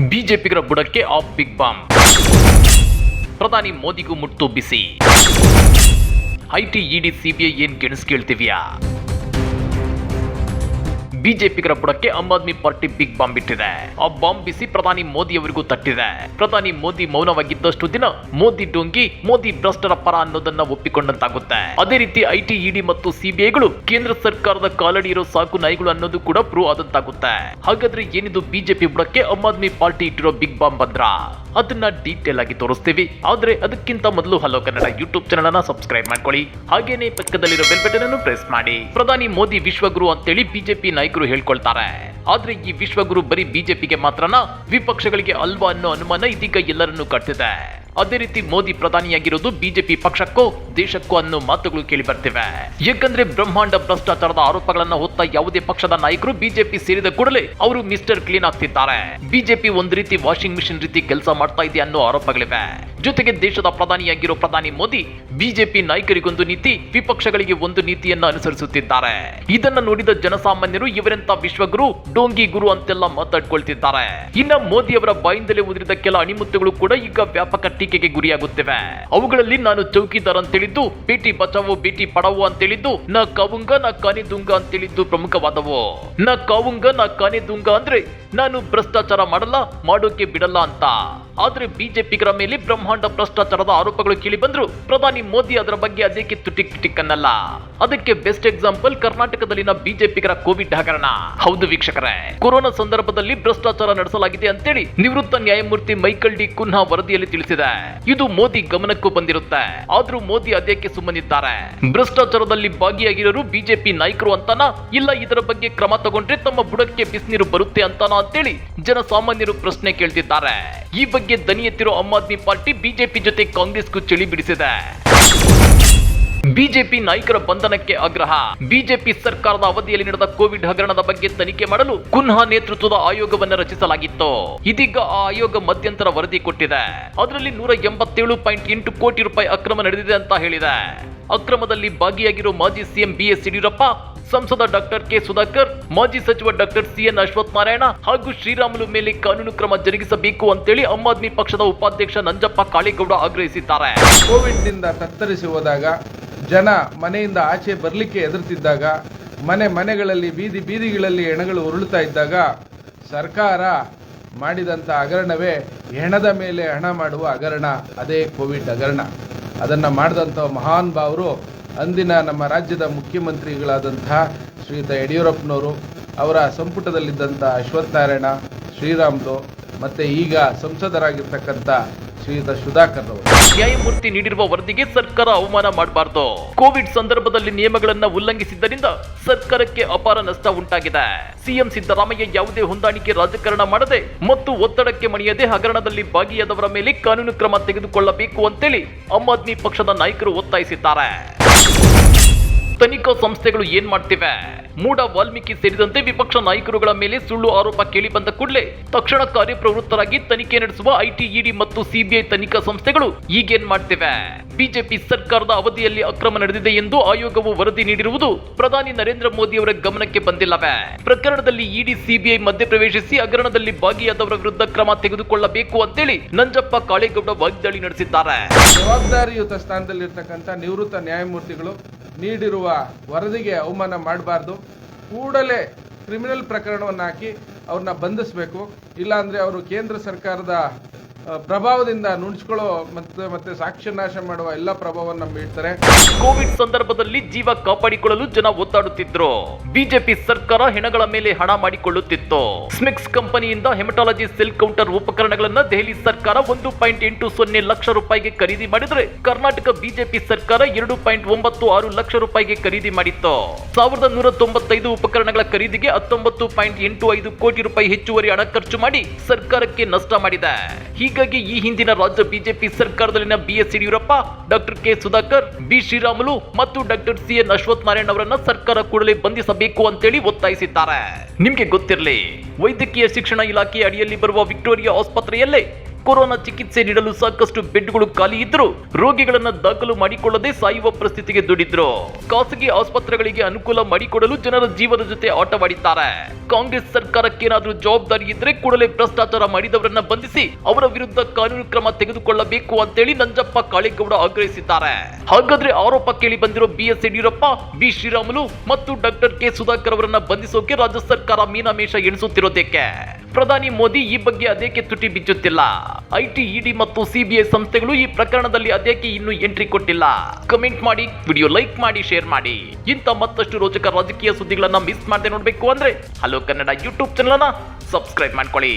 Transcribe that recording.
ಬಿಜೆಪಿಗರ ಬುಡಕ್ಕೆ of big bomb. ಪ್ರಧಾನಿ ಮೋದಿಗೂ ಮುಟ್ಟು ಬಿಸಿ. ಐಟಿ, ಇಡಿ, ಸಿಬಿಐ ಏನ್ ಗೆಣಸ್ ಕೇಳ್ತಿವ್ಯಾ? ಬಿಜೆಪಿಗರ ಬುಡಕ್ಕೆ Aam Aadmi party big bomb ಇಟ್ಟಿದೆ. ಆ ಬಾಂಬ್ ಬಿಸಿ ಪ್ರಧಾನಿ ಮೋದಿ ಅವರಿಗೂ ತಟ್ಟಿದೆ. ಪ್ರಧಾನಿ ಮೋದಿ ಮೌನವಾಗಿದ್ದಷ್ಟು ದಿನ ಮೋದಿ ಡೋಂಗಿ, ಮೋದಿ ಭ್ರಷ್ಟರ ಪರ ಅನ್ನೋದನ್ನ ಒಪ್ಪಿಕೊಂಡಂತಾಗುತ್ತೆ. ಅದೇ ರೀತಿ ಐಟಿ, ಇಡಿ ಮತ್ತು ಸಿಬಿಐಗಳು ಕೇಂದ್ರ ಸರ್ಕಾರದ ಕಾಲಡಿ ಇರೋ ಸಾಕು ನಾಯಿಗಳು ಅನ್ನೋದು ಕೂಡ ಪ್ರೂವ್ ಆದಂತಾಗುತ್ತೆ. ಹಾಗಾದ್ರೆ ಏನಿದು ಬಿಜೆಪಿ ಬುಡಕ್ಕೆ ಆಮ್ ಆದ್ಮಿ ಪಾರ್ಟಿ ಇಟ್ಟಿರೋ ಬಿಗ್ ಬಾಂಬ್ ಬಂದ್ರ ಅದನ್ನ ಡೀಟೇಲ್ ಆಗಿ ತೋರಿಸ್ತೀವಿ. ಆದ್ರೆ ಅದಕ್ಕಿಂತ ಮೊದಲು ಹಲೋ ಕನ್ನಡ ಯೂಟ್ಯೂಬ್ ಚಾನಲ್ ಅನ್ನ ಸಬ್ಸ್ಕ್ರೈಬ್ ಮಾಡ್ಕೊಳ್ಳಿ. ಹಾಗೇನೆ ಪಕ್ಕದಲ್ಲಿರೋ ಬೆಲ್ ಬಟನ್ ಅನ್ನು ಪ್ರೆಸ್ ಮಾಡಿ. ಪ್ರಧಾನಿ ಮೋದಿ ವಿಶ್ವಗುರು ಅಂತೇಳಿ ಬಿಜೆಪಿ ನಾಯಕರು ಹೇಳ್ಕೊಳ್ತಾರೆ. ಆದ್ರೆ ಈ ವಿಶ್ವಗುರು ಬರೀ ಬಿಜೆಪಿಗೆ ಮಾತ್ರನಾ? ವಿಪಕ್ಷಗಳಿಗೆ ಅಲ್ವಾ ಅನ್ನೋ ಅನುಮಾನ ಇದೀಗ ಎಲ್ಲರನ್ನೂ ಕಟ್ಟಿದೆ. ಅದೇ ರೀತಿ ಮೋದಿ ಪ್ರಧಾನಿಯಾಗಿರೋದು ಬಿಜೆಪಿ ಪಕ್ಷಕ್ಕೂ ದೇಶಕ್ಕೂ ಅನ್ನೋ ಮಾತುಗಳು ಕೇಳಿ ಬರ್ತಿವೆ. ಯಾಕಂದ್ರೆ ಬ್ರಹ್ಮಾಂಡ ಭ್ರಷ್ಟಾಚಾರದ ಆರೋಪಗಳನ್ನ ಹೊತ್ತ ಯಾವುದೇ ಪಕ್ಷದ ನಾಯಕರು ಬಿಜೆಪಿ ಸೇರಿದ ಕೂಡಲೇ ಅವರು ಮಿಸ್ಟರ್ ಕ್ಲೀನ್ ಆಗ್ತಿದ್ದಾರೆ. ಬಿಜೆಪಿ ಒಂದು ರೀತಿ ವಾಷಿಂಗ್ ಮಿಷಿನ್ ರೀತಿ ಕೆಲಸ ಮಾಡ್ತಾ ಇದೆ ಅನ್ನೋ ಆರೋಪಗಳಿವೆ. ಜೊತೆಗೆ ದೇಶದ ಪ್ರಧಾನಿಯಾಗಿರೋ ಪ್ರಧಾನಿ ಮೋದಿ ಬಿಜೆಪಿ ನಾಯಕರಿಗೊಂದು ನೀತಿ, ವಿಪಕ್ಷಗಳಿಗೆ ಒಂದು ನೀತಿಯನ್ನ ಅನುಸರಿಸುತ್ತಿದ್ದಾರೆ. ಇದನ್ನ ನೋಡಿದ ಜನಸಾಮಾನ್ಯರು ಇವರೆಂತ ವಿಶ್ವಗುರು, ಡೋಂಗಿ ಗುರು ಅಂತೆಲ್ಲ ಮಾತಾಡ್ಕೊಳ್ತಿದ್ದಾರೆ. ಇನ್ನ ಮೋದಿ ಅವರ ಬಾಯಿಂದಲೇ ಉದುರಿದ ಕೆಲ ಅಣಿಮುತ್ತುಗಳು ಕೂಡ ಈಗ ವ್ಯಾಪಕ ಟೀಕೆಗೆ ಗುರಿಯಾಗುತ್ತಿವೆ. ಅವುಗಳಲ್ಲಿ ನಾನು ಚೌಕಿದಾರ್ ಅಂತೇಳಿದ್ದು, ಬೇಟಿ ಬಚಾವೋ, ಬೇಟಿ ಪಡಾವೋ ಅಂತೇಳಿದ್ದು, ನ ಕವುಂಗ, ನ ಕಾನಿದುಂಗ ಅಂತೇಳಿದ್ದು ಪ್ರಮುಖವಾದವು. ನ ಕಾವುಂಗ, ನ ಕಾನಿದುಂಗ ಅಂದ್ರೆ ನಾನು ಭ್ರಷ್ಟಾಚಾರ ಮಾಡಲ್ಲ, ಮಾಡೋಕೆ ಬಿಡಲ್ಲ ಅಂತ. ಆದ್ರೆ ಬಿಜೆಪಿಗರ ಮೇಲೆ ಬ್ರಹ್ಮಾಂಡ ಭ್ರಷ್ಟಾಚಾರದ ಆರೋಪಗಳು ಕೇಳಿ ಬಂದ್ರು ಪ್ರಧಾನಿ ಮೋದಿ ಅದರ ಬಗ್ಗೆ ಅದಕ್ಕೆ ತುಟಿಕ್ ಟಿಕ್ ಅನ್ನಲ್ಲ ಅದಕ್ಕೆ ಬೆಸ್ಟ್ ಎಕ್ಸಾಂಪಲ್ ಕರ್ನಾಟಕದಲ್ಲಿನ ಬಿಜೆಪಿಗರ ಕೋವಿಡ್ ಹಗರಣ. ಹೌದು ವೀಕ್ಷಕರೇ, ಕೊರೋನಾ ಸಂದರ್ಭದಲ್ಲಿ ಭ್ರಷ್ಟಾಚಾರ ನಡೆಸಲಾಗಿದೆ ಅಂತೇಳಿ ನಿವೃತ್ತ ನ್ಯಾಯಮೂರ್ತಿ ಮೈಕಲ್ ಡಿ ಕುನ್ಹಾ ವರದಿಯಲ್ಲಿ ತಿಳಿಸಿದೆ. ಇದು ಮೋದಿ ಗಮನಕ್ಕೂ ಬಂದಿರುತ್ತೆ. ಆದ್ರೂ ಮೋದಿ ಅದಕ್ಕೆ ಸುಮ್ಮನಿದ್ದಾರೆ? ಭ್ರಷ್ಟಾಚಾರದಲ್ಲಿ ಭಾಗಿಯಾಗಿರೋರು ಬಿಜೆಪಿ ನಾಯಕರು ಅಂತಾನ? ಇಲ್ಲ ಇದರ ಬಗ್ಗೆ ಕ್ರಮ ತಗೊಂಡ್ರೆ ತಮ್ಮ ಬುಡಕ್ಕೆ ಬಿಸಿನೀರು ಬರುತ್ತೆ ಅಂತಾನ ಅಂತೇಳಿ ಜನಸಾಮಾನ್ಯರು ಪ್ರಶ್ನೆ ಕೇಳ್ತಿದ್ದಾರೆ. ಈ ಬಗ್ಗೆ ದನಿ ಎತ್ತಿರೋ ಆಮ್ ಆದ್ಮಿ ಪಾರ್ಟಿ ಬಿಜೆಪಿ ಜೊತೆ ಕಾಂಗ್ರೆಸ್ಗೂ ಚಳಿ ಬಿಡಿಸಿದೆ. ಬಿಜೆಪಿ ನಾಯಕರ ಬಂಧನಕ್ಕೆ ಆಗ್ರಹ. ಬಿಜೆಪಿ ಸರ್ಕಾರದ ಅವಧಿಯಲ್ಲಿ ನಡೆದ ಕೋವಿಡ್ ಹಗರಣದ ಬಗ್ಗೆ ತನಿಖೆ ಮಾಡಲು ಕುನ್ಹಾ ನೇತೃತ್ವದ ಆಯೋಗವನ್ನು ರಚಿಸಲಾಗಿತ್ತು. ಇದೀಗ ಆ ಆಯೋಗ ಮಧ್ಯಂತರ ವರದಿ ಕೊಟ್ಟಿದೆ. ಅದರಲ್ಲಿ ನೂರ ಎಂಬತ್ತೇಳು ಪಾಯಿಂಟ್ ಎಂಟು ಕೋಟಿ ರೂಪಾಯಿ ಅಕ್ರಮ ನಡೆದಿದೆ ಅಂತ ಹೇಳಿದೆ. ಅಕ್ರಮದಲ್ಲಿ ಭಾಗಿಯಾಗಿರೋ ಮಾಜಿ ಸಿಎಂ ಬಿಎಸ್ ಯಡಿಯೂರಪ್ಪ ಸಂಸದ ಡಾಕ್ಟರ್ ಕೆ ಸುಧಾಕರ್, ಮಾಜಿ ಸಚಿವ ಡಾಕ್ಟರ್ ಸಿಎನ್ ಅಶ್ವಥ್ ನಾರಾಯಣ ಹಾಗೂ ಶ್ರೀರಾಮುಲು ಮೇಲೆ ಕಾನೂನು ಕ್ರಮ ಜರುಗಿಸಬೇಕು ಅಂತೇಳಿ ಆಮ್ ಆದ್ಮಿ ಪಕ್ಷದ ಉಪಾಧ್ಯಕ್ಷ ನಂಜಪ್ಪ ಕಾಳಿಗೌಡ ಆಗ್ರಹಿಸಿದ್ದಾರೆ. ಕೋವಿಡ್ನಿಂದ ತತ್ತರಿಸಿ ಹೋದಾಗ, ಜನ ಮನೆಯಿಂದ ಆಚೆ ಬರಲಿಕ್ಕೆ ಎದುರುತ್ತಿದ್ದಾಗ ಮನೆ ಮನೆಗಳಲ್ಲಿ ಬೀದಿ ಬೀದಿಗಳಲ್ಲಿ ಹೆಣಗಳು ಉರುಳ್ತಾ ಇದ್ದಾಗ, ಸರ್ಕಾರ ಮಾಡಿದಂಥ ಹಗರಣವೇ ಹೆಣದ ಮೇಲೆ ಹಣ ಮಾಡುವ ಹಗರಣ, ಅದೇ ಕೋವಿಡ್ ಹಗರಣ. ಅದನ್ನು ಮಾಡಿದಂಥ ಮಹಾನ್ ಭಾವರು ಅಂದಿನ ನಮ್ಮ ರಾಜ್ಯದ ಮುಖ್ಯಮಂತ್ರಿಗಳಾದಂತಹ ಶ್ರೀಯುತ ಯಡಿಯೂರಪ್ಪನವರು, ಅವರ ಸಂಪುಟದಲ್ಲಿದ್ದಂಥ ಅಶ್ವಥ್ ನಾರಾಯಣ ಶ್ರೀರಾಮ್ಲು ಮತ್ತು ಈಗ ಸಂಸದರಾಗಿರ್ತಕ್ಕಂಥ ಶ್ರೀಯುತ ಸುಧಾಕರ್ ಅವರು ನ್ಯಾಯಮೂರ್ತಿ ನೀಡಿರುವ ವರದಿಗೆ ಸರ್ಕಾರ ಅವಮಾನ ಮಾಡಬಾರದು. ಕೋವಿಡ್ ಸಂದರ್ಭದಲ್ಲಿ ನಿಯಮಗಳನ್ನು ಉಲ್ಲಂಘಿಸಿದ್ದರಿಂದ ಸರ್ಕಾರಕ್ಕೆ ಅಪಾರ ನಷ್ಟ ಉಂಟಾಗಿದೆ. ಸಿಎಂ ಸಿದ್ದರಾಮಯ್ಯ ಯಾವುದೇ ಹೊಂದಾಣಿಕೆ ರಾಜಕಾರಣ ಮಾಡದೆ ಮತ್ತು ಒತ್ತಡಕ್ಕೆ ಮಣಿಯದೆ ಹಗರಣದಲ್ಲಿ ಭಾಗಿಯಾದವರ ಮೇಲೆ ಕಾನೂನು ಕ್ರಮ ತೆಗೆದುಕೊಳ್ಳಬೇಕು ಅಂತೇಳಿ ಆಮ್ ಆದ್ಮಿ ಪಕ್ಷದ ನಾಯಕರು ಒತ್ತಾಯಿಸಿದ್ದಾರೆ. ತನಿಖಾ ಸಂಸ್ಥೆಗಳು ಏನ್ ಮಾಡ್ತಿವೆ? ಮೂಡ ವಾಲ್ಮೀಕಿ ಸೇರಿದಂತೆ ವಿಪಕ್ಷ ನಾಯಕರುಗಳ ಮೇಲೆ ಸುಳ್ಳು ಆರೋಪ ಕೇಳಿ ಬಂದ ಕೂಡಲೇ ತಕ್ಷಣ ಕಾರ್ಯಪ್ರವೃತ್ತರಾಗಿ ತನಿಖೆ ನಡೆಸುವ ಐಟಿಇಡಿ ಮತ್ತು ಸಿಬಿಐ ತನಿಖಾ ಸಂಸ್ಥೆಗಳು ಈಗೇನ್ ಮಾಡ್ತಿವೆ? ಬಿಜೆಪಿ ಸರ್ಕಾರದ ಅವಧಿಯಲ್ಲಿ ಅಕ್ರಮ ನಡೆದಿದೆ ಎಂದು ಆಯೋಗವು ವರದಿ ನೀಡಿರುವುದು ಪ್ರಧಾನಿ ನರೇಂದ್ರ ಮೋದಿ ಅವರ ಗಮನಕ್ಕೆ ಬಂದಿಲ್ಲವೇ? ಪ್ರಕರಣದಲ್ಲಿ ಇಡಿ ಸಿಬಿಐ ಮಧ್ಯಪ್ರವೇಶಿಸಿ ಹಗರಣದಲ್ಲಿ ಭಾಗಿಯಾದವರ ವಿರುದ್ಧ ಕ್ರಮ ತೆಗೆದುಕೊಳ್ಳಬೇಕು ಅಂತೇಳಿ ನಂಜಪ್ಪ ಕಾಳೇಗೌಡ ವಾಗ್ದಾಳಿ ನಡೆಸಿದ್ದಾರೆ. ಜವಾಬ್ದಾರಿಯುತ ಸ್ಥಾನದಲ್ಲಿರ್ತಕ್ಕಂಥ ನಿವೃತ್ತ ನ್ಯಾಯಮೂರ್ತಿಗಳು ನೀಡಿರುವ ವರದಿಗೆ ಅವಮಾನ ಮಾಡಬಾರ್ದು. ಕೂಡಲೇ ಕ್ರಿಮಿನಲ್ ಪ್ರಕರಣವನ್ನು ಹಾಕಿ ಅವ್ರನ್ನ ಬಂಧಿಸಬೇಕು. ಇಲ್ಲಾಂದರೆ ಅವರು ಕೇಂದ್ರ ಸರ್ಕಾರದ ಪ್ರಭಾವದಿಂದ ನುಣುಚ್ಕೊಳ್ಳೋ ಮತ್ತೆ ಮತ್ತೆ ಸಾಕ್ಷ್ಯ ನಾಶ ಮಾಡುವ ಎಲ್ಲ ಪ್ರಭಾವವನ್ನು ಬೀಳ್ತಾರೆ. ಕೋವಿಡ್ ಸಂದರ್ಭದಲ್ಲಿ ಜೀವ ಕಾಪಾಡಿಕೊಳ್ಳಲು ಜನ ಒತ್ತಾಡುತ್ತಿದ್ರು ಬಿಜೆಪಿ ಸರ್ಕಾರ ಹೆಣಗಳ ಮೇಲೆ ಹಣ ಮಾಡಿಕೊಳ್ಳುತ್ತಿತ್ತು. ಸ್ಮಿಕ್ಸ್ ಕಂಪನಿಯಿಂದ ಹೆಮಟಾಲಜಿ ಸೆಲ್ ಕೌಂಟರ್ ಉಪಕರಣಗಳನ್ನ ದೆಹಲಿ ಸರ್ಕಾರ ಒಂದು ಪಾಯಿಂಟ್ ಎಂಟು ಸೊನ್ನೆ ಲಕ್ಷ ರೂಪಾಯಿಗೆ ಖರೀದಿ ಮಾಡಿದ್ರೆ ಕರ್ನಾಟಕ ಬಿಜೆಪಿ ಸರ್ಕಾರ ಎರಡು ಪಾಯಿಂಟ್ ಒಂಬತ್ತು ಆರು ಲಕ್ಷ ರೂಪಾಯಿಗೆ ಖರೀದಿ ಮಾಡಿತ್ತು. ಸಾವಿರದ ನೂರ ತೊಂಬತ್ತೈದು ಉಪಕರಣಗಳ ಖರೀದಿಗೆ ಹತ್ತೊಂಬತ್ತು ಪಾಯಿಂಟ್ ಎಂಟು ಐದು ಕೋಟಿ ರೂಪಾಯಿ ಹೆಚ್ಚುವರಿ ಹಣ ಖರ್ಚು ಮಾಡಿ ಸರ್ಕಾರಕ್ಕೆ ನಷ್ಟ ಮಾಡಿದೆ. ಹೀಗಾಗಿ ಈ ಹಿಂದಿನ ರಾಜ್ಯ BJP ಸರ್ಕಾರದಲ್ಲಿನ B S Yediyurappa, doctor K Sudhakar, B Sriramulu ಮತ್ತು doctor C N Ashwath Narayan ಅವರನ್ನ ಸರ್ಕಾರ ಕೂಡಲೇ ಬಂಧಿಸಬೇಕು ಅಂತೇಳಿ ಒತ್ತಾಯಿಸಿದ್ದಾರೆ. ನಿಮ್ಗೆ ಗೊತ್ತಿರಲಿ, ವೈದ್ಯಕೀಯ ಶಿಕ್ಷಣ ಇಲಾಖೆ ಅಡಿಯಲ್ಲಿ ಬರುವ ವಿಕ್ಟೋರಿಯಾ ಆಸ್ಪತ್ರೆಯಲ್ಲೇ ಕೊರೋನಾ ಚಿಕಿತ್ಸೆ ನೀಡಲು ಸಾಕಷ್ಟು ಬೆಡ್ಗಳು ಖಾಲಿ ಇದ್ರು ರೋಗಿಗಳನ್ನ ದಾಖಲು ಮಾಡಿಕೊಳ್ಳದೆ ಸಾಯುವ ಪರಿಸ್ಥಿತಿಗೆ ದುಡಿದ್ರು. ಖಾಸಗಿ ಆಸ್ಪತ್ರೆಗಳಿಗೆ ಅನುಕೂಲ ಮಾಡಿಕೊಡಲು ಜನರ ಜೀವದ ಜೊತೆ ಆಟವಾಡಿದ್ದಾರೆ. ಕಾಂಗ್ರೆಸ್ ಸರ್ಕಾರಕ್ಕೇನಾದ್ರೂ ಜವಾಬ್ದಾರಿ ಇದ್ರೆ ಕೂಡಲೇ ಭ್ರಷ್ಟಾಚಾರ ಮಾಡಿದವರನ್ನ ಬಂಧಿಸಿ ಅವರ ವಿರುದ್ಧ ಕಾನೂನು ಕ್ರಮ ತೆಗೆದುಕೊಳ್ಳಬೇಕು ಅಂತೇಳಿ ನಂಜಪ್ಪ ಕಾಳೇಗೌಡ ಆಗ್ರಹಿಸಿದ್ದಾರೆ. ಹಾಗಾದ್ರೆ ಆರೋಪ ಕೇಳಿ ಬಂದಿರೋ B S Yediyurappa, B Sriramulu ಮತ್ತು ಡಾಕ್ಟರ್ ಕೆ ಸುಧಾಕರ್ ಅವರನ್ನ ಬಂಧಿಸೋಕೆ ರಾಜ್ಯ ಸರ್ಕಾರ ಮೀನಾಮೇಷ ಎಣಿಸುತ್ತಿರೋದಕ್ಕೆ ಪ್ರಧಾನಿ ಮೋದಿ ಈ ಬಗ್ಗೆ ಅದೇಕೆ ತುಟಿ ಬಿಚ್ಚುತ್ತಿಲ್ಲ? ಐಟಿ, ಇಡಿ ಮತ್ತು ಸಿಬಿಐ ಸಂಸ್ಥೆಗಳು ಈ ಪ್ರಕರಣದಲ್ಲಿ ಅದೇಕೆ ಇನ್ನೂ ಎಂಟ್ರಿ ಕೊಟ್ಟಿಲ್ಲ? ಕಮೆಂಟ್ ಮಾಡಿ, ವಿಡಿಯೋ ಲೈಕ್ ಮಾಡಿ, ಶೇರ್ ಮಾಡಿ. ಇಂಥ ಮತ್ತಷ್ಟು ರೋಚಕ ರಾಜಕೀಯ ಸುದ್ದಿಗಳನ್ನ ಮಿಸ್ ಮಾಡದೆ ನೋಡ್ಬೇಕು ಅಂದ್ರೆ hello Kannada YouTube channel subscribe ಮಾಡ್ಕೊಳ್ಳಿ.